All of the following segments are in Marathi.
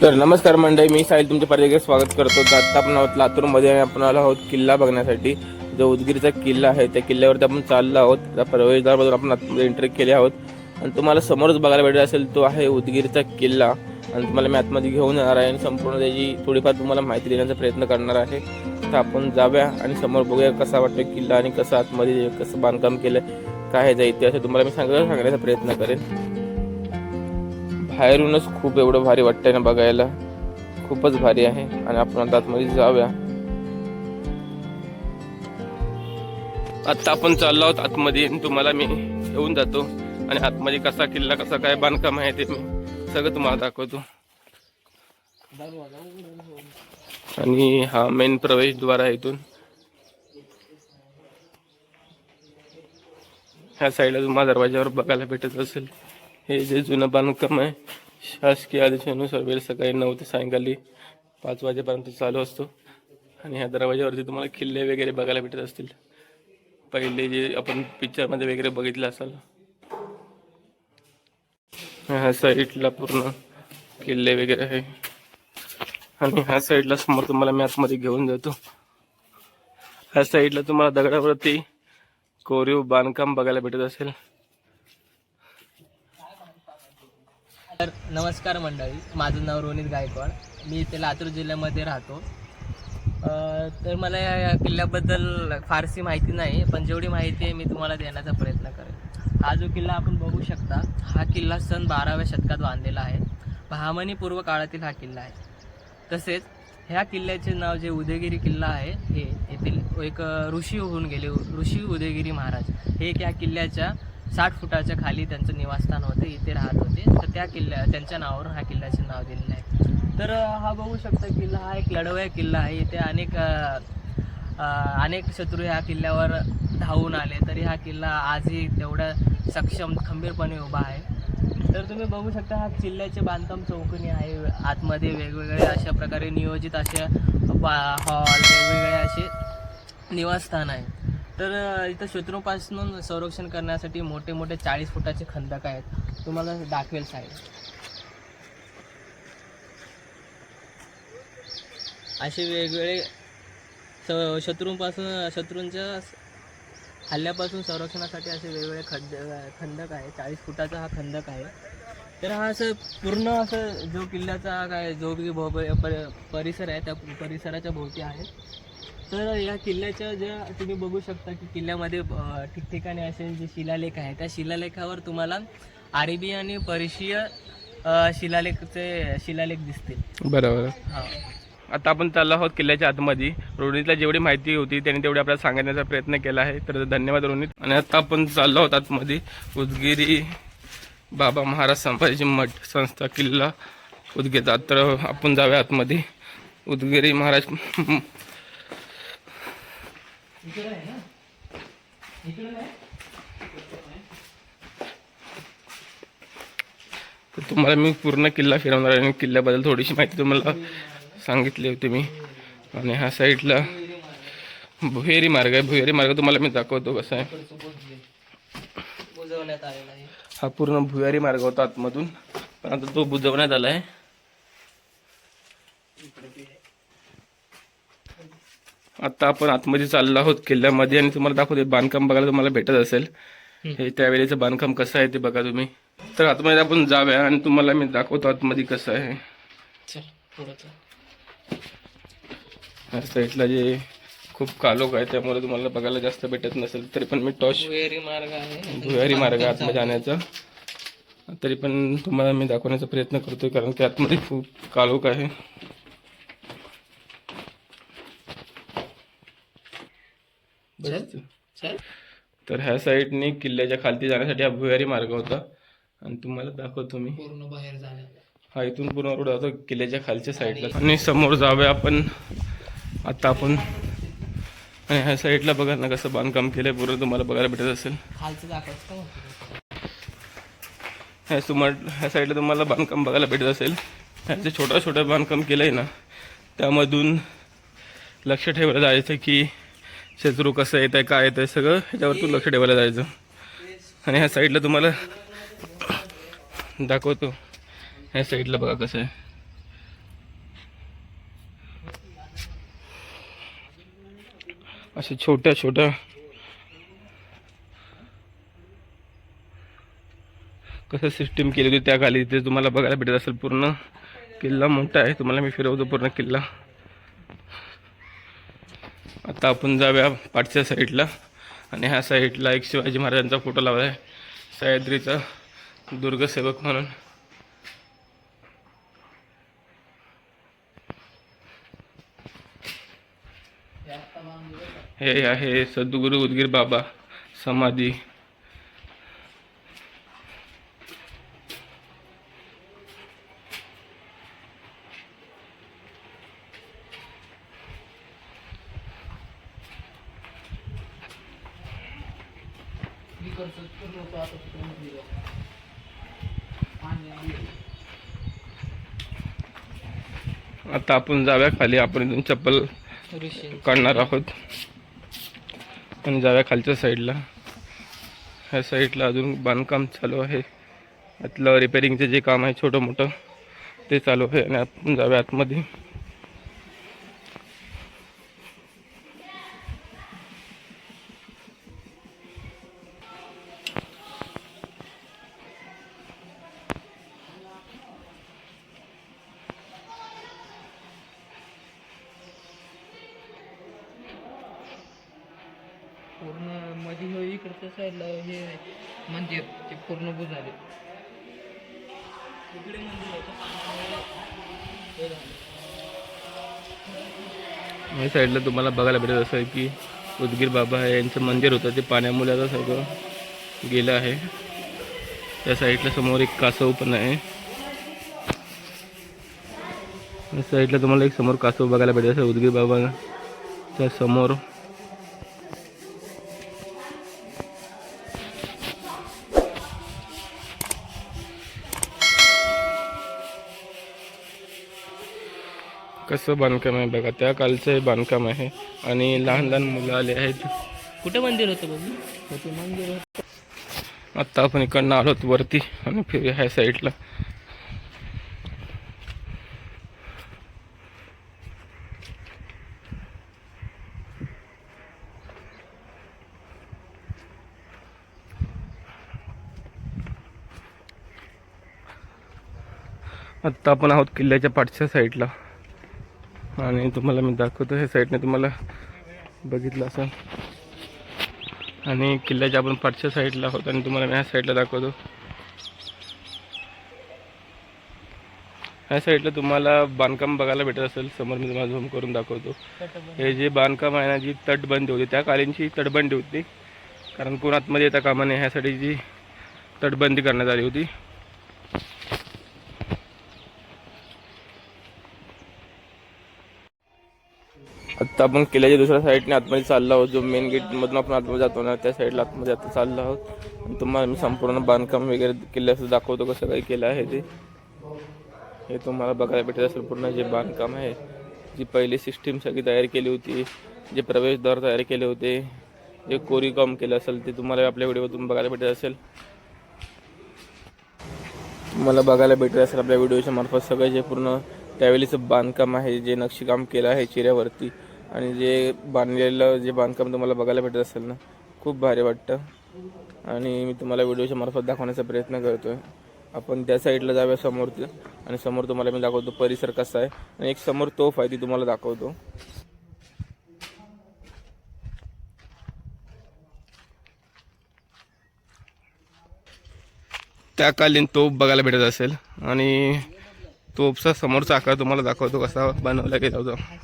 तर नमस्कार मंडळी मी साहिल तुमच्या पर्यटक स्वागत करतो. आता आपण आहोत लातूरमध्ये आणि आपण आलो आहोत किल्ला बघण्यासाठी. जो उदगीरचा किल्ला आहे त्या किल्ल्यावरती आपण चाललो आहोत. त्या प्रवेशद्वारमधून आपण आतमध्ये एंट्री केले आहोत. आणि तुम्हाला समोरच बघायला भेटत असेल तो आहे उदगीरचा किल्ला. आणि तुम्हाला मी आतमध्ये घेऊन येणार आहे आणि संपूर्ण त्याची थोडीफार तुम्हाला माहिती देण्याचा प्रयत्न करणार आहे. तर आपण जाऊया आणि समोर बघूया कसा वाटतो किल्ला आणि कसं आतमध्ये कसं बांधकाम केलं काय आहे असं इतिहास तुम्हाला मी सांगायला सांगण्याचा प्रयत्न करेन. बाहेरूनच खूप एवढं भारी वाटतंय ना बघायला. खूपच भारी आहे. आणि आपण आता आतमध्ये जाऊया. आत्ता आपण चाललो आहोत आतमध्ये. आणि तुम्हाला मी घेऊन जातो. आणि आतमध्ये कसा किल्ला कसा काय बांधकाम आहे ते मी सगळं तुम्हाला दाखवतो. आणि हा मेन प्रवेशद्वार आहे इथून. ह्या साईडला तुम्हाला दरवाजावर बघायला भेटत असेल. हे जे जुनं बांधकाम आहे शासकीय आदेशानुसार वेळ सकाळी नऊ ते सायंकाळी पाच वाजेपर्यंत चालू असतो. आणि ह्या दरवाज्यावरती तुम्हाला किल्ले वगैरे बघायला भेटत असतील. पहिले जे आपण पिक्चरमध्ये वगैरे बघितलं असाल. ह्या साईडला पूर्ण किल्ले वगैरे आहे. आणि ह्या साईडला समोर तुम्हाला मी आतमध्ये घेऊन जातो. ह्या साईडला तुम्हाला दगडावरती कोरीव बांधकाम बघायला भेटत असेल. तर नमस्कार मंडळी माझं नाव रोनित गायकवाड. मी इथे लातूर जिल्ह्यामध्ये राहतो. तर मला या किल्ल्याबद्दल फारशी माहिती नाही पण जेवढी माहिती आहे मी तुम्हाला देण्याचा प्रयत्न करेन. हा जो किल्ला आपण बघू शकता हा किल्ला सन बाराव्या शतकात बांधलेला आहे. बहामनी पूर्व काळातील हा किल्ला आहे. तसेच ह्या किल्ल्याचे नाव जे उदयगिरी किल्ला आहे हे येथील एक ऋषी होऊन गेले ऋषी उदयगिरी महाराज. हे एक या किल्ल्याच्या साठ फुटाच्या खाली त्यांचं निवासस्थान होते इथे राहत होते. तर त्या किल्ल्या त्यांच्या नावावरून हा किल्ल्याचे नाव दिलेलं आहे. तर हा बघू शकता किल्ला हा एक लढवया किल्ला आहे. इथे अनेक अनेक शत्रू ह्या किल्ल्यावर धावून आले. तरी हा किल्ला आजही तेवढा सक्षम खंबीरपणे उभा आहे. तर तुम्ही बघू शकता हा किल्ल्याचे बांधकाम चौकणी आहे. आतमध्ये वेगवेगळे अशा प्रकारे नियोजित असे हॉल वेगवेगळे असे निवासस्थान आहे. तर इथं शत्रूपासून संरक्षण करण्यासाठी मोठे मोठे चाळीस फुटाचे खंदक आहेत. तुम्हाला दाखवेल साहेब. असे वेगवेगळे स शत्रूंपासून शत्रूंच्या हल्ल्यापासून संरक्षणासाठी असे वेगवेगळे खड्ड खंदक आहे. चाळीस फुटाचा हा खंदक आहे. तर हा असं पूर्ण असं जो किल्ल्याचा काय जो बी भो- पर- परिसर आहे त्या परिसराच्या भोवती आहे. तर या किल्ल्याच्या ज्या तुम्ही बघू शकता की किल्ल्यामध्ये ठिकठिकाणी असे जे शिलालेख आहे त्या शिलालेखावर तुम्हाला अरेबी आणि पर्शिय शिलालेखचे शिलालेख दिसतील. बरोबर. हा. आता आपण चाललो आहोत किल्ल्याच्या आतमध्ये. रोहितला जेवढी माहिती होती त्यांनी तेवढी आपल्याला सांगण्याचा प्रयत्न केला आहे. तर धन्यवाद रोहित आणि आता आपण चाललो आहोत आतमध्ये. उदगिरी बाबा महाराज संभाजी मठ संस्था किल्ला उदगीरचा तर आपण जाऊया आतमध्ये. उदगिरी महाराज तर तुम्हाला मी पूर्ण किल्ला फिरवणार आहे आणि किल्ल्याबद्दल थोडीशी माहिती तुम्हाला सांगितली होती मी. आणि ह्या साईडला भुहेरी मार्ग आहे. भुहेरी मार्ग तुम्हाला मी दाखवतो कसा आहे. आहे. हा पूर्ण भुयारी मार्ग होता आतमधून. पण आता तो बुजवण्यात आला आहे. आता आपण आतमध्ये चाललो आहोत किल्ल्यामध्ये आणि तुम्हाला दाखवते बांधकाम बघायला तुम्हाला भेटत असेल. हे त्यावेळेचं बांधकाम कसं आहे ते बघा तुम्ही. तर आतमध्ये आपण जाऊया आणि तुम्हाला मी दाखवतो आतमध्ये कसं आहे. साईडला जे खूप कालोख आहे त्यामुळे तुम्हाला बघायला जास्त भेटत नसेल तरी पण मी भुयारी मार्ग आहे. भुयारी मार्ग आतमध्ये जाण्याचा. तरी पण तुम्हाला मी दाखवण्याचा प्रयत्न करतोय कारण की आतमध्ये खूप कालोख आहे बस. चल तर ह्या साईडने किल्ल्याच्या खालती जाण्यासाठी हा भुयारी मार्ग होता. आणि तुम्हाला दाखवतो मी. पूर्ण बाहेर हा इथून पूर्ण रोड जातो किल्ल्याच्या खालच्या साईडला. आणि समोर जाऊया आपण. आता आपण. आणि ह्या साईडला बघा ना कसं बांधकाम केलंय. पूर्ण तुम्हाला बघायला भेटत असेल. खालचं दाखवायचं का ह्या सुमार ह्या साईडला तुम्हाला बांधकाम बघायला भेटत असेल. ह्याचे छोटं छोटं बांधकाम केलं आहे ना. त्यामधून लक्ष ठेवायला जायचं की शेजरू कसं येत आहे काय येत आहे सगळं ह्याच्यावरती लक्ष ठेवायला जायचं. आणि ह्या साईडला तुम्हाला दाखवतो. ह्या साईडला बघा कसं आहे. अशा छोट्या छोट्या कसं सिस्टीम केली होती त्या खाली तिथे तुम्हाला बघायला भेटत असेल पूर्ण किल्ला मोठा आहे. तुम्हाला मी फिरवतो पूर्ण किल्ला. आता आपण जाऊया पाठच्या साईडला. आणि ह्या साईडला एक शिवाजी महाराजांचा फोटो लावला आहे सह्याद्रीचा दुर्गसेवक म्हणून. हे आहे सद्गुरू उदगीर बाबा समाधी. आता आपण जाऊया खाली आपण इथून चप्पल काढणार आहोत. आणि जाव्या खालच्या साईडला. ह्या साईडला अजून बांधकाम चालू आहे. यातलं रिपेरिंगचं जे काम आहे छोटं मोठं ते चालू आहे आणि आपण जाऊया आतमध्ये. इकडच्या साईडला हे मंदिर ते पूर्ण बुजाले इकडे मंदिर होतं हे झालं. या साईडला तुम्हाला बघायला भेटत असं की उदगीर बाबा आहे यांचं मंदिर होतं ते पाण्यामुळे आता सगळं गेलं आहे. त्या साईडला समोर एक कासव पण आहे. या साईडला तुम्हाला एक समोर कासव बघायला भेटत असेल उदगीर बाबा त्या समोर. कसं बांधकाम आहे बघा त्या कालचं हे बांधकाम आहे आणि लहान लहान मुलं आले आहेत. कुठे मंदिर होतं बघू? ते मंदिर होतं आत्ता आपण इकडनं आलोत वरती आणि फिरूया ह्या साईडला. आत्ता आपण आहोत किल्ल्याच्या पाठच्या साईडला. आणि तुम्हाला मी दाखवतो ह्या साईडने तुम्हाला बघितलं असं आणि किल्ल्याच्या आपण पाठच्या साईडला आहोत आणि तुम्हाला मी ह्या साईडला दाखवतो. ह्या साईडला तुम्हाला बांधकाम बघायला भेटत असेल समोर मी तुम्हाला झूम करून दाखवतो. हे जे बांधकाम आहे ना जी तटबंदी होती त्या कालीनची तटबंदी होती. कारण कोण आतमध्ये येता कामा नये ह्यासाठी जी तटबंदी करण्यात आली होती. आत्ता आपण किल्ल्याच्या दुसऱ्या साईडने आतमध्ये चाललो आहोत. जो मेन गेटमधून आपण आतमध्ये जातो ना त्या साईडला आतमध्ये आता चाललो आहोत. आणि तुम्हाला मी संपूर्ण बांधकाम वगैरे किल्ल्याचं दाखवतो कसं काही केलं आहे ते. हे तुम्हाला बघायला भेटत असेल पूर्ण जे बांधकाम आहे जी पहिली सिस्टीम सगळी तयार केली होती जे प्रवेशद्वार तयार केले होते जे कोरीकाम केलं असेल ते तुम्हाला आपल्या व्हिडिओतून बघायला भेटत असेल. तुम्हाला बघायला भेटत असेल आपल्या व्हिडिओच्या मार्फत सगळं जे पूर्ण त्यावेळीचं बांधकाम आहे जे नक्षीकाम केलं आहे चिऱ्यावरती आणि जे बांधलेलं जे बांधकाम तुम्हाला बघायला भेटत असेल ना खूप भारी वाटतं. आणि मी तुम्हाला व्हिडिओच्या मार्फत दाखवण्याचा प्रयत्न करतो आहे आपण त्या साईडला जाऊया समोर आणि समोर तुम्हाला मी दाखवतो परिसर कसा आहे. आणि एक समोर तोफ आहे ती तुम्हाला दाखवतो. त्या कालीन तोफ बघायला भेटत असेल. आणि तोफचा समोरचा आकार तुम्हाला दाखवतो कसा बनवला गेला होता.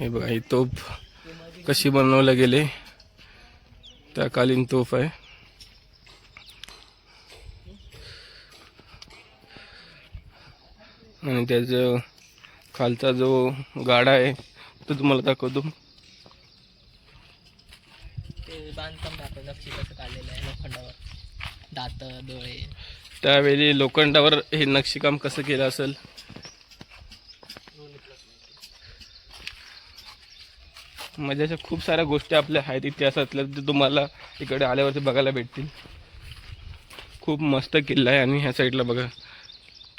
हे बघा ही तोफ कशी बनवल्या गेले? त्या कालीन तोफ आहे. आणि त्याचं खालचा जो गाडा आहे तो तुम्हाला दाखवतो. त्यावेळी लोखंडावर हे नक्षीकाम कसं केलं असेल? म्हणजे अशा खूप साऱ्या गोष्टी आपल्या आहेत इतिहासातल्या ते तुम्हाला इकडे आल्यावरती बघायला भेटतील. खूप मस्त किल्ला आहे आणि ह्या साईडला बघा.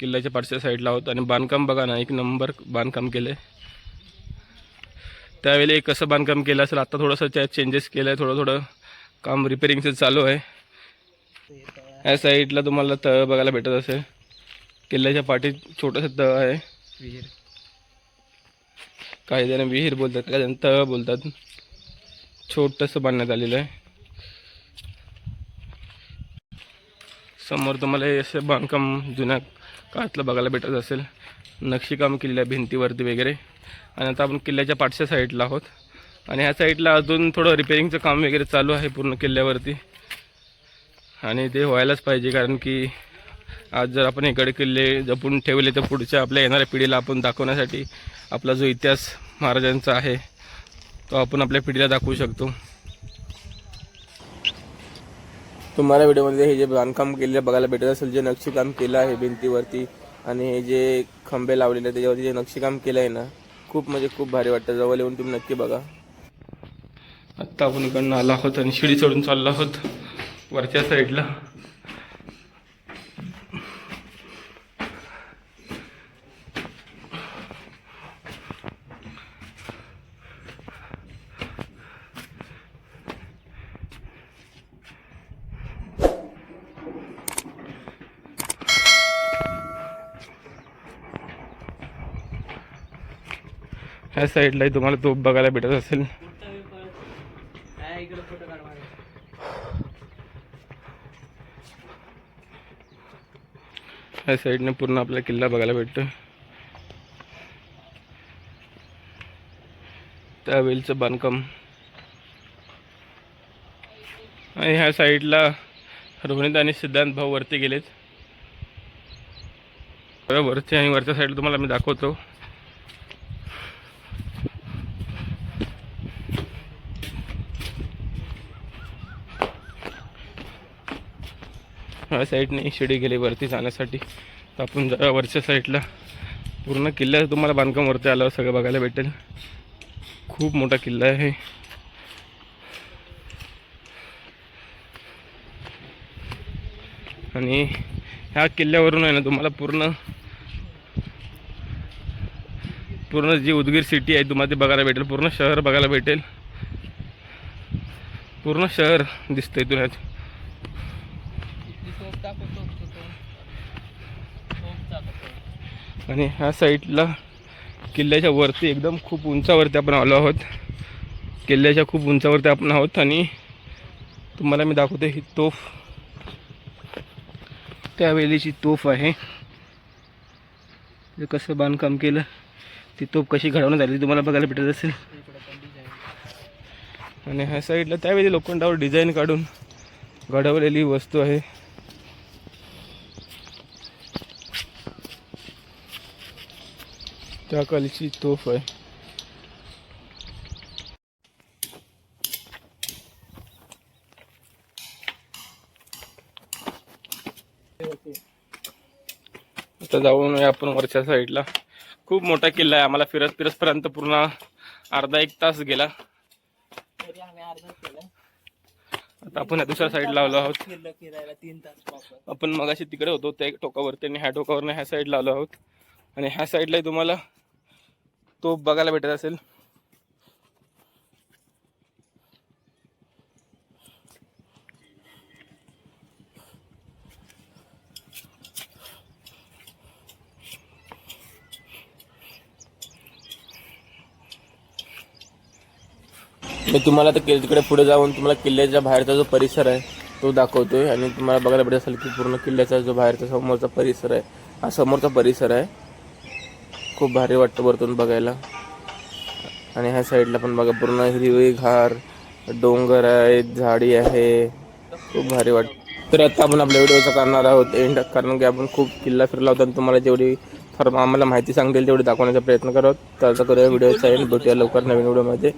किल्ल्याच्या पाठच्या साईडला आहोत आणि बांधकाम बघा ना एक नंबर बांधकाम केलं आहे त्यावेळी कसं बांधकाम केलं असेल आता थोडंसं त्यात चेंजेस केलं आहे थोडं थोडं काम रिपेरिंगचं चालू आहे. ह्या साईडला तुम्हाला तळ बघायला भेटत असेल. किल्ल्याच्या पाठीत छोटंसं तळ आहे. काही जण विहीर बोलतात काही जण तळ बोलतात. छोटंसं बांधण्यात आलेलं आहे. समोर तुम्हाला हे असं बांधकाम जुन्या काळातलं बघायला भेटत असेल. नक्षीकाम केलेलं आहे भिंतीवरती वगैरे. आणि आता आपण किल्ल्याच्या पाठच्या साईडला आहोत. आणि ह्या साईडला अजून थोडं रिपेरिंगचं काम वगैरे चालू आहे पूर्ण किल्ल्यावरती. आणि ते व्हायलाच पाहिजे कारण की आज जर आपण हे गड किल्ले जपून ठेवले तर पुढच्या आपल्या येणाऱ्या पिढीला आपण दाखवण्यासाठी आपला जो इतिहास महाराजांचा आहे तो आपण आपल्या पिढीला दाखवू शकतो. तुम्हाला व्हिडिओमध्ये हे जे बांधकाम केलेलं बघायला भेटत असेल जे नक्षीकाम केलं आहे भिंतीवरती आणि हे जे खंबे लावलेले आहेत त्याच्यावरती जे नक्षीकाम केलं आहे ना खूप म्हणजे खूप भारी वाटतं. जवळ येऊन तुम्ही नक्की बघा. आत्ता आपण इकडनं आलो आहोत आणि शिडी चढून चाललो आहोत वरच्या साईडला ह्या साईडलाही तुम्हाला तो बघायला भेटत असेल. ह्या साईडने पूर्ण आपला किल्ला बघायला भेटतो. त्यावेळीचं बांधकाम. आणि ह्या साईडला रोहित आणि सिद्धांत भाऊ वरती गेलेत. बरं, वरती आणि वरच्या साईडला तुम्हाला मी दाखवतो. ह्या साईडने शिडी गेली वरती जाण्यासाठी. तर आपण जरा वरच्या साईडला पूर्ण किल्ला तुम्हाला बांधकाम वरती आल्यावर सगळं बघायला भेटेल. खूप मोठा किल्ला आहे. आणि ह्या किल्ल्यावरून आहे ना तुम्हाला पूर्ण पूर्ण जी उदगीर सिटी आहे तुम्हाला ते बघायला भेटेल. पूर्ण शहर बघायला भेटेल. पूर्ण शहर दिसतं इथून ह्यात इथली तोफ दाखव, तोफ, तोफ, तोफ. तोफ दाखव. आणि ह्या साईडला किल्ल्याच्या वरती एकदम खूप उंचावरती आपण आलो आहोत. किल्ल्याच्या खूप उंचावरती आपण आहोत आणि तुम्हाला मी दाखवते ही तोफ. त्यावेळेची तोफ आहे. कसं बांधकाम केलं ती तोफ कशी घडवण्यात आली तुम्हाला बघायला भेटत असेल. आणि ह्या साईडला त्यावेळी लोखंडावर डिझाईन काढून घडवलेली वस्तू आहे. त्या कालीची तोफ आहे. आता जाऊन या आपण वरच्या साईडला खूप मोठा किल्ला आहे. आम्हाला फिरत फिरतपर्यंत पूर्ण अर्धा एक तास गेला. आता आपण या दुसऱ्या साईडला आलो आहोत. आपण मगाशी तिकडे होतो. त्या टोकावरती आणि ह्या टोकावरनं ह्या साईडला आलो आहोत. आणि ह्या साईडलाही तुम्हाला तो बघायला भेटत असेल. मी तुम्हाला तर तिकडे पुढे जाऊन तुम्हाला किल्ल्याच्या बाहेरचा जो परिसर आहे तो दाखवतोय. आणि तुम्हाला बघायला भेटत असेल की पूर्ण किल्ल्याचा जो बाहेरचा समोरचा परिसर आहे हा समोरचा परिसर आहे. खूप भारी वाटतं वरतून बघायला. आणि ह्या साईडला पण बघा पूर्ण हिरवी घार डोंगर आहेत झाडी आहे. खूप भारी वाटतं तर आता आपण आपल्या व्हिडिओचा करणार आहोत एंड कारण की आपण खूप किल्ला फिरला होता आणि तुम्हाला जेवढी फार आम्हाला माहिती सांगतील तेवढी दाखवण्याचा प्रयत्न करत. तर आता करूया व्हिडिओचा एंड भेटूया लवकर नवीन व्हिडिओमध्ये.